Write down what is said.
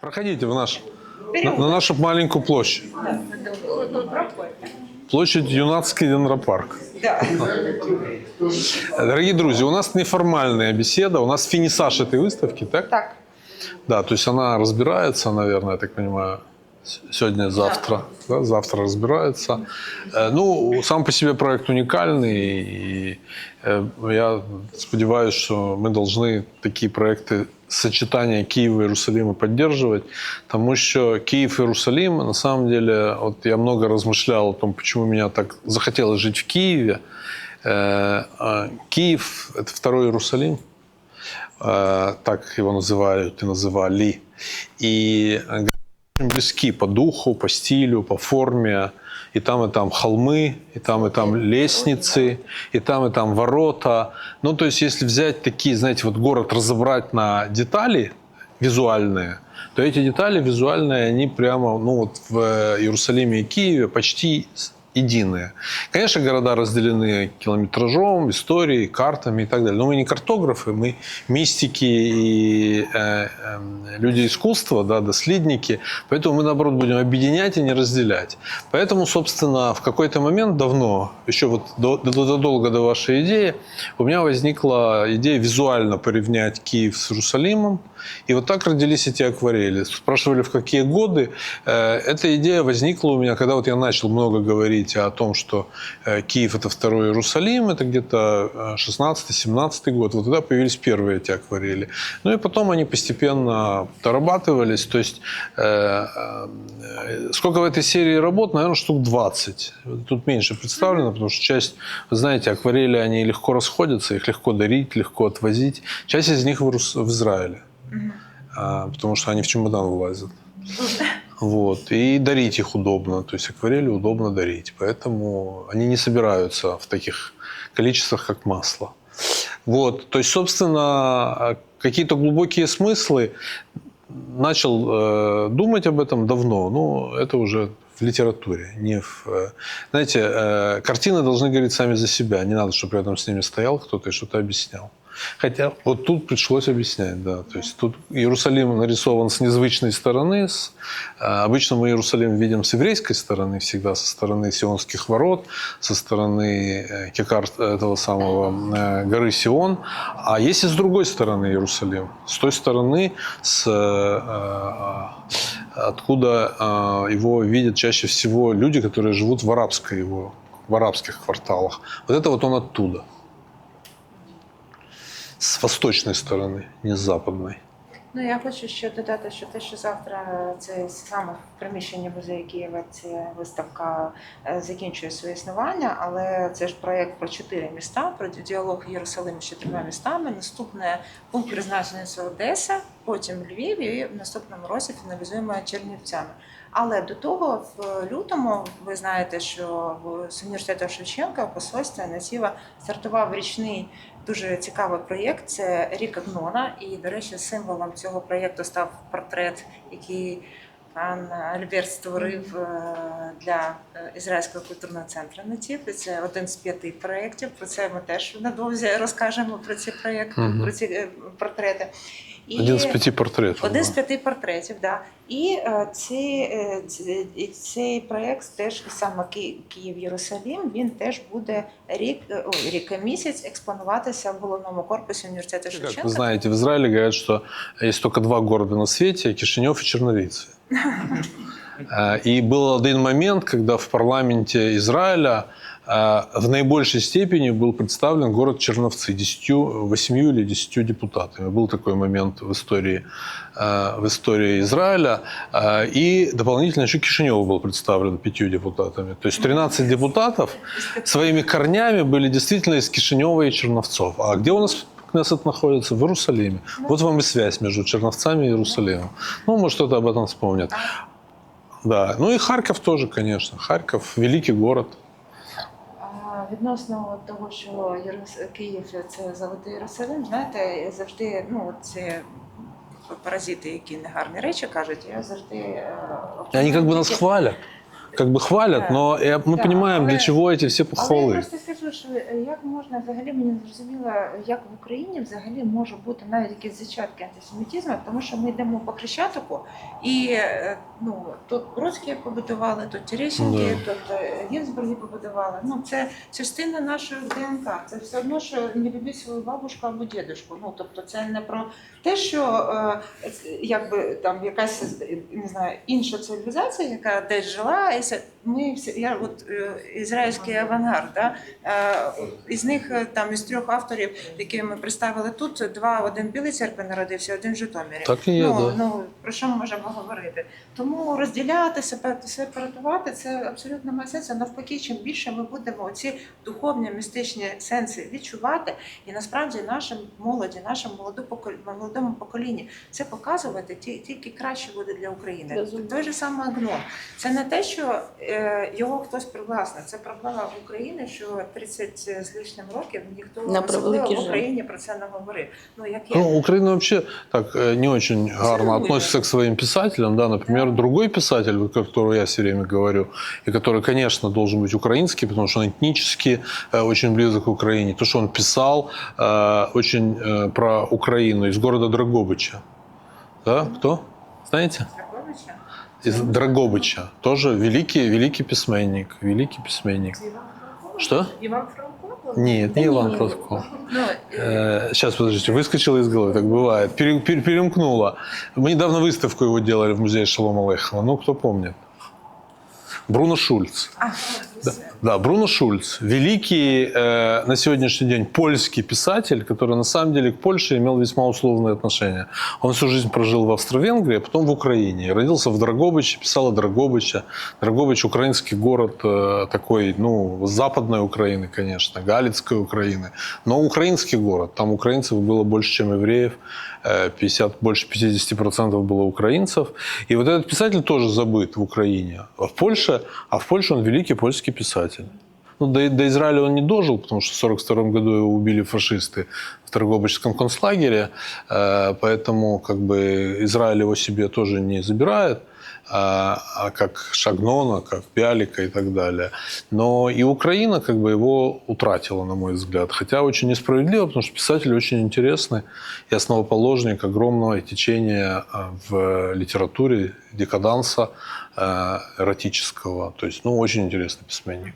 Проходите в наш, на, на нашу маленькую площадь. Площадь Юнацкий Денропарк. Дорогие друзья, у нас неформальная беседа, у нас финисаж этой выставки, так? Так. Да, то есть она разбирается, наверное, я так понимаю, сегодня, завтра. Да, завтра разбирается. Э, Ну, сам по себе проект уникальный, и э, я сподіваюся, що ми должны такі проекти сочетания Киева и Иерусалима поддерживать, потому что Киев и Иерусалим, на самом деле, вот я много размышлял о том, почему меня так захотелось жить в Киеве. Э, а Киев – это второй Иерусалим, так его называют и называли. И близки по духу, по стилю, по форме. И там, и там холмы, и там, и там лестницы, и там, и там ворота. Ну, то есть, если взять такие, знаете, вот город разобрать на детали визуальные, то эти детали визуальные, они прямо, ну, вот в э, Иерусалиме и Киеве почти единые. Конечно, города разделены километражом, историей, картами и так далее. Но мы не картографы, мы мистики и э, э, люди искусства, да, доследники. Поэтому мы, наоборот, будем объединять и не разделять. Поэтому, собственно, в какой-то момент давно, еще вот до- до- задолго до вашей идеи, у меня возникла идея визуально поревнять Киев с Иерусалимом. И вот так родились эти акварели. Спрашивали, в какие годы. Э, Эта идея возникла у меня, когда вот я начал много говорить о том, что э, Киев – это второй Иерусалим, это где-то э, 16-17 год. Вот тогда появились первые эти акварели. Ну и потом они постепенно дорабатывались. То есть э, э, сколько в этой серии работ? Наверное, штук 20. Тут меньше представлено, потому что часть, вы знаете, акварели, они легко расходятся, их легко дарить, легко отвозить. Часть из них в, Рус- А, потому что они в чемодан вылазят. Вот. И дарить их удобно. То есть акварели удобно дарить. Поэтому они не собираются в таких количествах, как масло. Вот. То есть, собственно, какие-то глубокие смыслы начал э, думать об этом давно. Ну, это уже в литературе, не в... э, знаете, э, картины должны говорить сами за себя. Не надо, чтобы рядом с ними стоял кто-то и что-то объяснял. Хотя вот тут пришлось объяснять, да. То есть тут Иерусалим нарисован с незвычной стороны. С, э, обычно мы Иерусалим видим с еврейской стороны, всегда со стороны Сионских ворот, со стороны э, Кекар этого самого э, горы Сион. А есть и с другой стороны Иерусалим. С той стороны, с, э, э, откуда э, его видят чаще всего люди, которые живут в арабской его, в арабских кварталах. Вот это вот он оттуда с восточной стороны, не с западной. Ну я хочу ще додати, що те, що завтра це саме в приміщенні музею Києва, ця виставка е, закінчує своє існування, але це ж проєкт про чотири міста, про діалог Єрусалим з чотирма містами. Наступне пункт призначення це Одеса, потім Львів і в наступному році фіналізуємо Чернівцями. Але до того в лютому ви знаєте, що в з університету Шевченка в посольстві Націва стартував річний дуже цікавий проєкт. Це рік Агнона. І, до речі, символом цього проєкту став портрет, який пан Альберт створив е, для е, Ізраїльського культурного центру Натів. І Це один з п'яти проєктів. Про це ми теж надовзі розкажемо про ці проєкти, про ці е, портрети. І... Один з п'яти портретів. Один з да. п'яти портретів, да. І е, ці, е, ці- і цей проєкт теж саме Ки- Київ Єрусалім. Він теж буде рік, е, ой, рік і місяць експонуватися в головному корпусі університету Как Шевченка. вы знаете, в Израиле говорят, что есть только два города на свете – Кишинев и Черновицы. Э, И был один момент, когда в парламенте Израиля э, в наибольшей степени был представлен город Черновцы 10, 8 или 10 депутатами. Был такой момент в истории, э, в истории Израиля. Э, И дополнительно еще Кишинев был представлен пятью депутатами. То есть 13 депутатов своими корнями были действительно из Кишинева и Черновцов. А где у нас Кнессет находится? В Иерусалиме. Вот вам и связь между Черновцами и Иерусалимом. Ну, может, кто-то об этом вспомнит. Да. Ну и Харьков тоже, конечно. Харьков – великий город. А відносно того, що Єрус- Київ це золотий Єрусалим, знаєте, завжди ну от ці паразити, які негарні речі кажуть, я завжди е, И они как бы нас тільки- хвалят. как бы хвалят, Да. но я- мы Да, понимаем, для але- чего эти все Але я похвалы. просто що е, як можна взагалі мені не зрозуміло, як в Україні взагалі може бути навіть якісь зачатки антисемітизму, тому що ми йдемо по Хрещатику, і е, ну тут Бродські побудували, тут Терещенки, тут е, Гінзбурги побудували. Ну це частина нашої ДНК. Це все одно, що не люби свою бабушку або дідушку. Ну тобто, це не про те, що е, якби там якась не знаю інша цивілізація, яка десь жила, і це ми всі я от е, ізраїльський авангард. Да? Із них е, там із трьох авторів, які ми представили тут, два один в Білій церкві народився, один в Житомирі. Так і є, ну, да. ну про що ми можемо говорити? Тому розділяти себе, сепаратувати це абсолютно має сенс. Навпаки, чим більше ми будемо ці духовні містичні сенси відчувати, і насправді нашим молоді, нашому молодому поколінні це показувати, ті- тільки краще буде для України. Безумовно. Той же самий АГНО. Це не те, що е, його хтось привласнив. Це проблема в Україні, що 30 з лишнім років ніхто На особливо превеликий в жаль. Україні про це не говорив. Ну як є. Ну, Украина вообще так э, не очень гарно Целует. относится к своим писателям. Да, например, другой писатель, вот, которого я все время говорю, и который, конечно, должен быть украинский, потому что он этнически э, очень близок к Украине. То, что он писал э, очень э, про Украину из города Драгобыча. Да, кто? Знаете? Страховича? Из Драгобыча. Тоже великий, великий письменник. Великий письменник. Что? Іван Франко? Нет, Да не Иван. Франко. Ну, е, Сейчас, подождите, выскочила из головы, так бывает. Пере- пере- перемкнула. Мы недавно выставку его делали в музее Шалома Алейхова. Ну, кто помнит? Бруно Шульц. а, Да, да, Бруно Шульц. Великий э, на сегодняшний день польский писатель, который на самом деле к Польше имел весьма условные отношения. Он всю жизнь прожил в Австро-Венгрии, а потом в Украине. Родился в Драгобыче, писал о Драгобыче. Драгобыч – украинский город э, такой, ну, западной Украины, конечно, Галицкой Украины. Но украинский город. Там украинцев было больше, чем евреев. Э, 50, больше 50% было украинцев. И вот этот писатель тоже забыт в Украине. А в Польше, а в Польше он великий польский писатель. Ну, до, до Израиля он не дожил, потому что в 1942 году его убили фашисты в Торгобычском концлагере. Э, Поэтому как бы Израиль его себе тоже не забирает а а как Шагнона, как Пялика и так далее. Но и Украина как бы его утратила, на мой взгляд. Хотя очень несправедливо, потому что писатель очень интересный и основоположник огромного течения а, в литературе декаданса э, эротического. То есть, ну, очень интересный письменник.